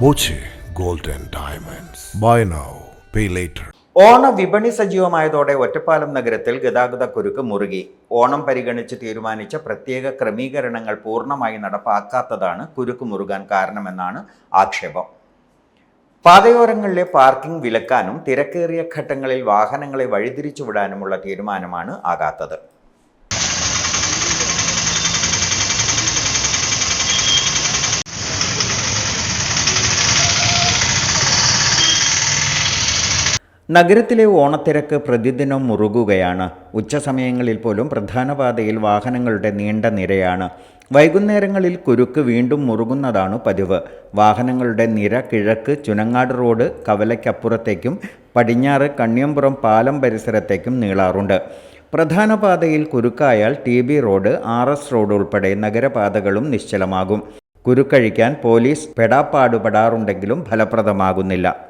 Boche gold and Diamonds. Buy now, pay later. ഓണ വിപണി സജീവമായതോടെ ഒറ്റപ്പാലം നഗരത്തിൽ ഗതാഗത കുരുക്ക് മുറുകി ഓണം പരിഗണിച്ച് തീരുമാനിച്ച പ്രത്യേക ക്രമീകരണങ്ങൾ പൂർണമായി നടപ്പാക്കാത്തതാണ് കുരുക്ക് മുറുകാൻ കാരണമെന്നാണ് ആക്ഷേപം പാതയോരങ്ങളിലെ പാർക്കിംഗ് വിലക്കാനും തിരക്കേറിയ ഘട്ടങ്ങളിൽ വാഹനങ്ങളെ വഴിതിരിച്ചുവിടാനുമുള്ള തീരുമാനമാണ് ആകാത്തത് നഗരത്തിലെ ഓണത്തിരക്ക് പ്രതിദിനം മുറുകുകയാണ്. ഉച്ചസമയങ്ങളിൽ പോലും പ്രധാന പാതയിൽ വാഹനങ്ങളുടെ നീണ്ട നിരയാണ്. വൈകുന്നേരങ്ങളിൽ കുരുക്ക് വീണ്ടും മുറുകുന്നതാണ് പതിവ്. വാഹനങ്ങളുടെ നിര കിഴക്ക് ചുനങ്ങാട് റോഡ് കവലയ്ക്കപ്പുറത്തേക്കും പടിഞ്ഞാറ് കണ്ണിയമ്പുറം പാലം പരിസരത്തേക്കും നീളാറുണ്ട്. പ്രധാന പാതയിൽ കുരുക്കായാൽ T B road R S road ഉൾപ്പെടെ നഗരപാതകളും നിശ്ചലമാകും. കുരുക്കഴിക്കാൻ പോലീസ് പെടാപ്പാടുപെടാറുണ്ടെങ്കിലും ഫലപ്രദമാകുന്നില്ല.